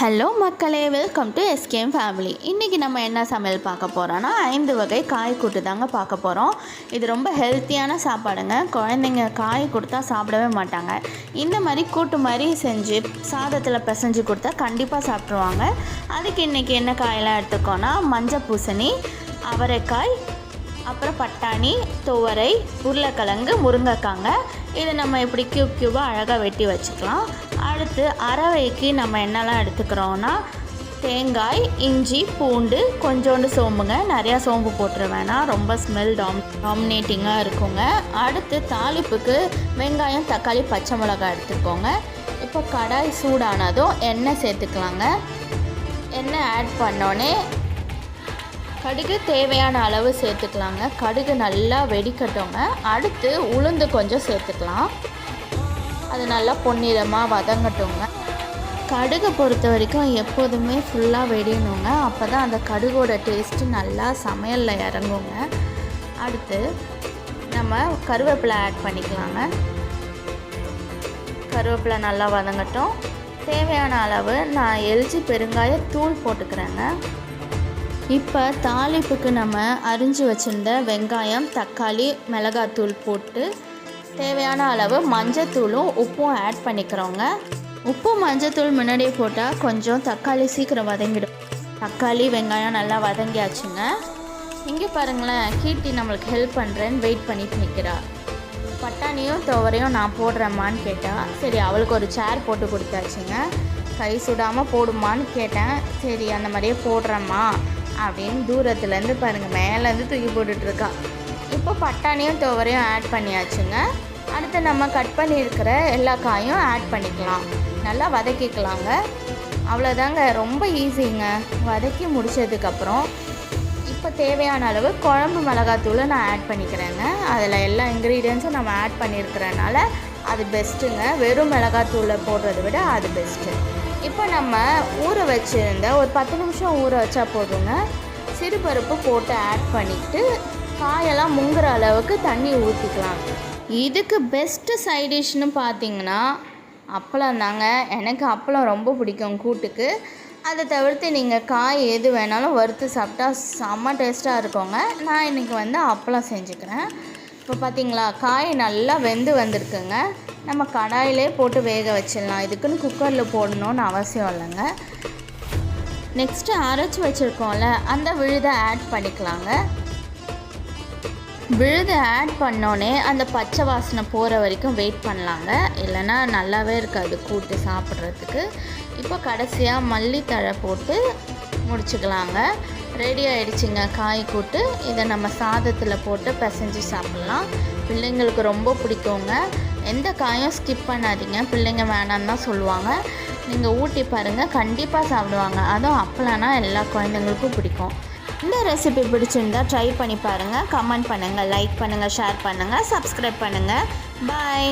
Hello மக்களே. Welcome to எஸ்கேம் family இன்றைக்கி நம்ம என்ன சமையல் பார்க்க போகிறோன்னா ஐந்து வகை காய் கூட்டு தாங்க பார்க்க போகிறோம் இது ரொம்ப ஹெல்த்தியான சாப்பாடுங்க. குழந்தைங்க காய் கொடுத்தா சாப்பிடவே மாட்டாங்க. இந்த மாதிரி கூட்டு மாதிரி செஞ்சு சாதத்தில் பிசைஞ்சு கொடுத்தா கண்டிப்பாக சாப்பிட்ருவாங்க அதுக்கு இன்றைக்கி என்ன காயெல்லாம் எடுத்துக்கோன்னா மஞ்சள் பூசணி அவரைக்காய் அப்புறம் பட்டாணி துவரை உருளைக்கிழங்கு முருங்கைக்காங்க. இதை நம்ம இப்படி கியூப் கியூபாக அழகாக வெட்டி வச்சுக்கலாம். அடுத்து அரவைக்கு நம்ம என்னெல்லாம் எடுத்துக்கிறோன்னா தேங்காய் இஞ்சி பூண்டு கொஞ்சோண்டு சோம்புங்க. நிறையா சோம்பு போட்டுற வேணாம். ரொம்ப ஸ்மெல் டாம் டாமினேட்டிங்காக இருக்குங்க. அடுத்து தாளிப்புக்கு வெங்காயம் தக்காளி பச்சை மிளகாய் எடுத்துக்கோங்க. இப்போ கடாய் சூடானதும் எண்ணெய் சேர்த்துக்கலாங்க. எண்ணெய் ஆட் பண்ணோன்னே கடுகு தேவையான அளவு சேர்த்துக்கலாங்க. கடுகு நல்லா வெடிக்கட்டோங்க. அடுத்து உளுந்து கொஞ்சம் சேர்த்துக்கலாம். அது நல்லா பொன்னிறமாக வதங்கட்டோங்க. கடுகை பொறுத்த வரைக்கும் எப்போதுமே ஃபுல்லாக வெடியணுங்க. அப்போ தான் அந்த கடுகோட டேஸ்ட்டு நல்லா சமையலில் இறங்குங்க. அடுத்து நம்ம கருவேப்பிலை ஆட் பண்ணிக்கலாங்க. கருவேப்பிலை நல்லா வதங்கட்டும். தேவையான அளவு நான் எல்ஜி பெருங்காய தூள் போட்டுக்கிறேங்க. இப்போ தாளிப்புக்கு நம்ம அரிஞ்சு வச்சுருந்த வெங்காயம் தக்காளி மிளகாத்தூள் போட்டு தேவையான அளவு மஞ்சத்தூளும் உப்பும் ஆட் பண்ணிக்கிறோங்க. உப்பு மஞ்சத்தூள் முன்னாடியே போட்டால் கொஞ்சம் தக்காளி சீக்கிரம் வதங்கிடும். தக்காளி வெங்காயம் நல்லா வதங்கியாச்சுங்க. இங்கே பாருங்களேன் கீர்த்தி நம்மளுக்கு ஹெல்ப் பண்ணுறேன்னு வெயிட் பண்ணிட்டு நிற்கிறா பட்டாணியும் துவரையும் நான் போடுறேம்மான்னு கேட்டால் சரி அவளுக்கு ஒரு சேர் போட்டு கொடுத்தாச்சுங்க. கை சுடாமல் போடுமான்னு கேட்டேன். சரி அந்த மாதிரியே போடுறேம்மா. அப்படின்னு தூரத்துலேருந்து பாருங்கள் மேலேருந்து தூக்கி போட்டுட்ருக்கா. இப்போ பட்டாணியும் துவரையும் ஆட் பண்ணியாச்சுங்க. அடுத்து நம்ம கட் பண்ணியிருக்கிற எல்லா காயும் ஆட் பண்ணிக்கலாம். நல்லா வதக்கிக்கலாங்க. அவ்வளோதாங்க ரொம்ப ஈஸிங்க வதக்கி முடிச்சதுக்கப்புறம் இப்போ தேவையான அளவு குழம்பு மிளகாத்தூளை நான் ஆட் பண்ணிக்கிறேங்க. அதில் எல்லா இன்க்ரீடியன்ஸும் நம்ம ஆட் பண்ணியிருக்கிறனால அது பெஸ்ட்டுங்க வெறும் மிளகாத்தூளை போடுறத விட அது பெஸ்ட்டு இப்போ நம்ம ஊற வச்சுருந்த ஒரு பத்து நிமிஷம் ஊற வச்சா போதுங்க. சிறுபருப்பு போட்டு ஆட் பண்ணிவிட்டு காயெல்லாம் முங்குற அளவுக்கு தண்ணி ஊற்றிக்கலாம் இதுக்கு பெஸ்ட்டு சைடிஷ்னு பார்த்தீங்கன்னா அப்பளம் தாங்க. எனக்கு அப்பளம் ரொம்ப பிடிக்கும் கூட்டுக்கு. அதை தவிர்த்து நீங்கள் காய் எது வேணாலும் வறுத்து சாப்பிட்டா செம்ம டேஸ்ட்டாக இருக்குங்க. நான் இன்றைக்கி வந்து அப்பளம் செஞ்சுக்கிறேன். இப்போ பார்த்தீங்களா காய் நல்லா வெந்து வந்திருக்குங்க. நம்ம கடாயிலே போட்டு வேக வச்சிடலாம். இதுக்குன்னு குக்கரில் போடணும்னு அவசியம் இல்லைங்க. நெக்ஸ்ட்டு அரைச்சி வச்சுருக்கோம்ல அந்த விழுதை ஆட் பண்ணிக்கலாங்க. விழுதை ஆட் பண்ணோன்னே அந்த பச்சை வாசனை போகிற வரைக்கும் வெயிட் பண்ணலாங்க. இல்லைன்னா நல்லாவே இருக்காது கூட்டு சாப்பிட்றதுக்கு. இப்போ கடைசியாக மல்லித்தழை போட்டு முடிச்சுக்கலாங்க. ரெடி ஆகிடுச்சிங்க காய் கூட்டு. இதை நம்ம சாதத்தில் போட்டு பிசைஞ்சு சாப்பிட்லாம். பிள்ளைங்களுக்கு ரொம்ப பிடிக்குங்க. எந்த காயும் ஸ்கிப் பண்ணாதீங்க. பிள்ளைங்க வேணான்னு தான் சொல்லுவாங்க. நீங்கள் ஊட்டி பாருங்கள் கண்டிப்பாக சாப்பிடுவாங்க. அதுவும் அப்பளம்னா எல்லா குழந்தைங்களுக்கும் பிடிக்கும். இந்த ரெசிபி பிடிச்சிருந்தா ட்ரை பண்ணி பாருங்கள் கமெண்ட் பண்ணுங்கள் லைக் பண்ணுங்கள் ஷேர் பண்ணுங்கள் சப்ஸ்கிரைப் பண்ணுங்கள் பாய்